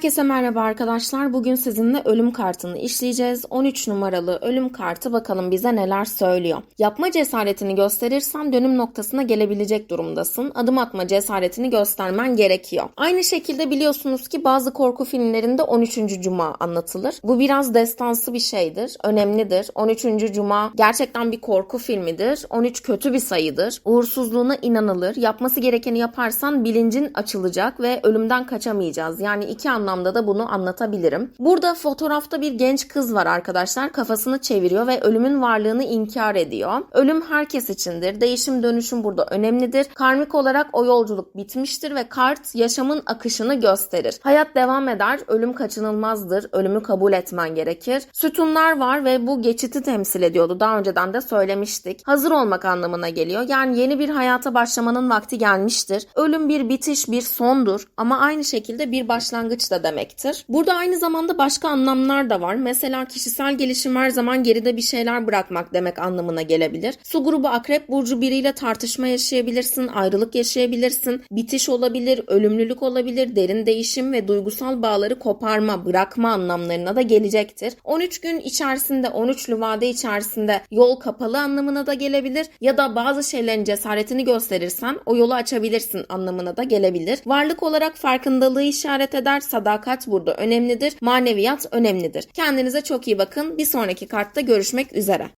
Herkese merhaba arkadaşlar. Bugün sizinle ölüm kartını işleyeceğiz. 13 numaralı ölüm kartı bakalım bize neler söylüyor. Yapma cesaretini gösterirsen dönüm noktasına gelebilecek durumdasın. Adım atma cesaretini göstermen gerekiyor. Aynı şekilde biliyorsunuz ki bazı korku filmlerinde 13. Cuma anlatılır. Bu biraz destansı bir şeydir. Önemlidir. 13. Cuma gerçekten bir korku filmidir. 13 kötü bir sayıdır. Uğursuzluğuna inanılır. Yapması gerekeni yaparsan bilincin açılacak ve ölümden kaçamayacağız. Yani iki anlamda da bunu anlatabilirim. Burada fotoğrafta bir genç kız var arkadaşlar. Kafasını çeviriyor ve ölümün varlığını inkar ediyor. Ölüm herkes içindir. Değişim dönüşüm burada önemlidir. Karmik olarak o yolculuk bitmiştir ve kart yaşamın akışını gösterir. Hayat devam eder. Ölüm kaçınılmazdır. Ölümü kabul etmen gerekir. Sütunlar var ve bu geçiti temsil ediyordu. Daha önceden de söylemiştik. Hazır olmak anlamına geliyor. Yani yeni bir hayata başlamanın vakti gelmiştir. Ölüm bir bitiş, bir sondur ama aynı şekilde bir başlangıç da demektir. Burada aynı zamanda başka anlamlar da var. Mesela kişisel gelişim her zaman geride bir şeyler bırakmak demek anlamına gelebilir. Su grubu akrep burcu biriyle tartışma yaşayabilirsin, ayrılık yaşayabilirsin, bitiş olabilir, ölümlülük olabilir, derin değişim ve duygusal bağları koparma, bırakma anlamlarına da gelecektir. 13 gün içerisinde, 13'lü vade içerisinde yol kapalı anlamına da gelebilir ya da bazı şeylerin cesaretini gösterirsen o yolu açabilirsin anlamına da gelebilir. Varlık olarak farkındalığı işaret eder. Sadakat burada önemlidir. Maneviyat önemlidir. Kendinize çok iyi bakın. Bir sonraki kartta görüşmek üzere.